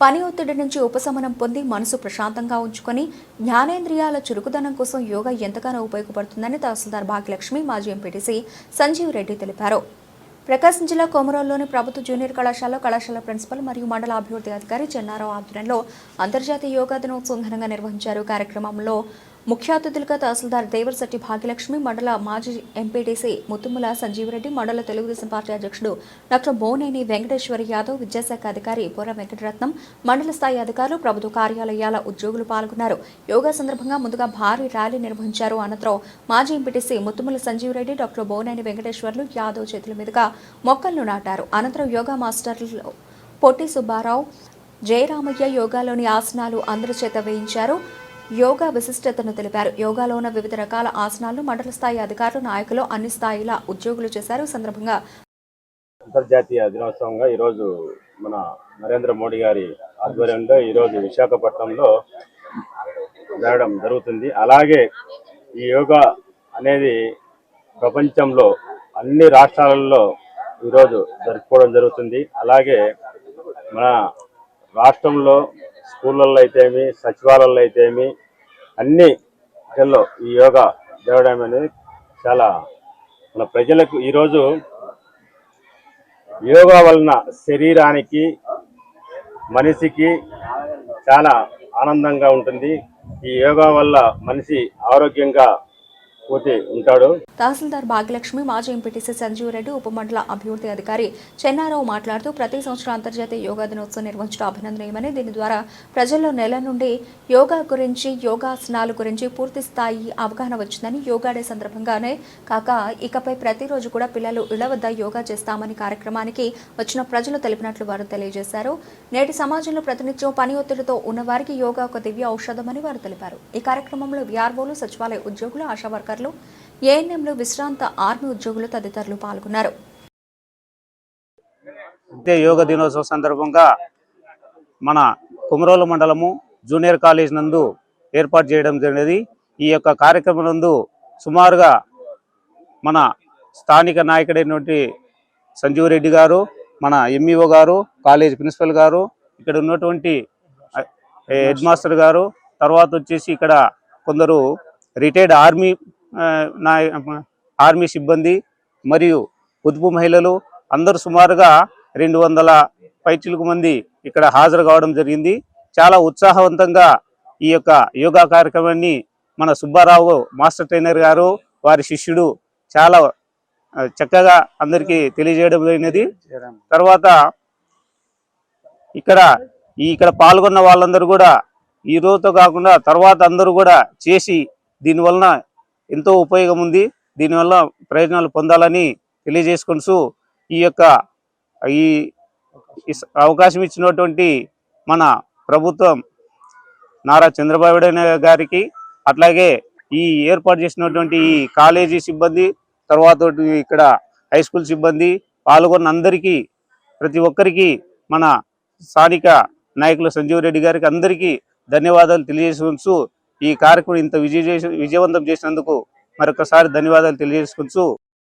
పని ఒత్తిడి నుంచి ఉపశమనం పొంది మనసు ప్రశాంతంగా ఉంచుకొని జ్ఞానేంద్రియాల చురుకుదనం కోసం యోగా ఎంతగానో ఉపయోగపడుతుందని తహసీల్దార్ భాగ్యలక్ష్మి మాజీ ఎంపీటీసీ సంజీవ్ రెడ్డి తెలిపారు. ప్రకాశం జిల్లా కొమరోల్లోని ప్రభుత్వ జూనియర్ కళాశాల కళాశాల ప్రిన్సిపల్ మరియు మండల అభివృద్ధి అధికారి చెన్నారావు ఆధ్వర్యంలో అంతర్జాతీయ యోగా దినోత్సవం ఘనంగా నిర్వహించారు. కార్యక్రమంలో ముఖ్య అతిథులుగా తహసీల్దార్ దేవరశెట్టి భాగ్యలక్ష్మి మండల మాజీ ఎంపీటీసీ ముత్తుముల సంజీవరెడ్డి మండల తెలుగుదేశం పార్టీ అధ్యక్షుడు డాక్టర్ బోనేని వెంకటేశ్వర యాదవ్ విద్యాశాఖ అధికారి బొర్ర వెంకటరత్నం మండల స్థాయి అధికారులు ప్రభుత్వ కార్యాలయాల ఉద్యోగులు పాల్గొన్నారు. యోగా సందర్భంగా ముందుగా భారీ ర్యాలీ నిర్వహించారు. అనంతరం మాజీ ఎంపీటీసీ ముత్తుముల సంజీవరెడ్డి డాక్టర్ బోనేని వెంకటేశ్వర్లు యాదవ్ చేతుల మీదుగా మొక్కలను నాటారు. అనంతరం యోగా మాస్టర్లు పొట్టి సుబ్బారావు జయరామయ్య యోగాలోని ఆసనాలు అందరి చేత వేయించారు. యోగా విశిష్టతను తెలిపారు. యోగాలో ఉన్న వివిధ రకాల ఆసనాలను మండల స్థాయి అధికారులు నాయకులు అన్ని స్థాయిల ఉద్యోగులు చేశారు. సందర్భంగా అంతర్జాతీయ దినోత్సవంగా ఈరోజు మన నరేంద్ర మోడీ గారి ఆధ్వర్యంలో ఈరోజు విశాఖపట్నంలో జరగడం జరుగుతుంది. అలాగే ఈ యోగా అనేది ప్రపంచంలో అన్ని రాష్ట్రాలలో ఈరోజు జరుపుకోవడం జరుగుతుంది. అలాగే మన రాష్ట్రంలో స్కూళ్ళల్లో అయితేమి సచివాలయాల్లో అయితేమి అన్ని వాటిల్లో ఈ యోగా దేవడం అనేది చాలా మన ప్రజలకు ఈరోజు యోగా వలన శరీరానికి మనిషికి చాలా ఆనందంగా ఉంటుంది. ఈ యోగా వల్ల మనిషి ఆరోగ్యంగా పోతే ఉంటాడు. తహసీల్దార్ భాగ్యలక్ష్మి మాజీ ఎంపీటీసీ సంజీవరెడ్డి ఉపమండల అభివృద్ధి అధికారి చెన్నారావు మాట్లాడుతూ ప్రతి సంవత్సరం అంతర్జాతీయ యోగా దినోత్సవం నిర్వహించడం అభినందనీయమని దీని ద్వారా ప్రజల్లో నెల నుండి యోగా గురించి యోగాసనాల గురించి పూర్తి స్థాయి అవగాహన వచ్చిందని యోగా డే సందర్భంగానే కాక ఇకపై ప్రతిరోజు కూడా పిల్లలు ఇళ్ళ వద్ద యోగా చేస్తామని కార్యక్రమానికి వచ్చిన ప్రజలు తెలిపినట్లు వారు తెలియజేశారు. నేటి సమాజంలో ప్రతినిత్యం పని ఒత్తిడితో ఉన్నవారికి యోగా ఒక దివ్య ఔషధమని వారు తెలిపారు. ఈ కార్యక్రమంలో విఆర్ఓలు సచివాలయ ఉద్యోగులు ఆశా వర్కర్లు ఏఎన్ఎంలో విశ్రాంత ఆర్మీ ఉద్యోగులు తదితరులు పాల్గొన్నారు. అంతే యోగ దినోత్సవం సందర్భంగా మన కుమరోలు మండలము జూనియర్ కాలేజ్ నందు ఏర్పాటు చేయడం జరిగినది. ఈ యొక్క కార్యక్రమం నందు సుమారుగా మన స్థానిక నాయకుడైనటువంటి సంజీవ్ రెడ్డి గారు మన ఎంఈఓ గారు కాలేజ్ ప్రిన్సిపల్ గారు ఇక్కడ ఉన్నటువంటి హెడ్ మాస్టర్ గారు తర్వాత వచ్చేసి ఇక్కడ కొందరు రిటైర్డ్ ఆర్మీ నా ఆర్మీ సిబ్బంది మరియు పొదుపు మహిళలు అందరూ సుమారుగా రెండు వందల పైచిలకు మంది ఇక్కడ హాజరు కావడం జరిగింది. చాలా ఉత్సాహవంతంగా ఈ యొక్క యోగా కార్యక్రమాన్ని మన సుబ్బారావు మాస్టర్ ట్రైనర్ గారు వారి శిష్యుడు చాలా చక్కగా అందరికీ తెలియజేయడం జరిగినది. తర్వాత ఇక్కడ ఈ ఇక్కడ పాల్గొన్న వాళ్ళందరూ కూడా ఈ రోజుతో కాకుండా తర్వాత అందరూ కూడా చేసి దీనివలన ఎంతో ఉపయోగం ఉంది. దీనివల్ల ప్రయోజనాలు పొందాలని తెలియజేసుకుంటూ ఈ యొక్క ఈ అవకాశం ఇచ్చినటువంటి మన ప్రభుత్వం నారా చంద్రబాబు గారికి అట్లాగే ఈ ఏర్పాటు చేసినటువంటి ఈ కాలేజీ సిబ్బంది తర్వాత ఇక్కడ హై స్కూల్ సిబ్బంది పాల్గొన్న అందరికీ ప్రతి ఒక్కరికి మన స్థానిక నాయకులు సంజీవ్ రెడ్డి గారికి అందరికీ ధన్యవాదాలు తెలియజేసి ఈ కార్యక్రమం ఇంత విజయ విజయవంతం చేసినందుకు మరొకసారి ధన్యవాదాలు తెలియజేసుకుంటూ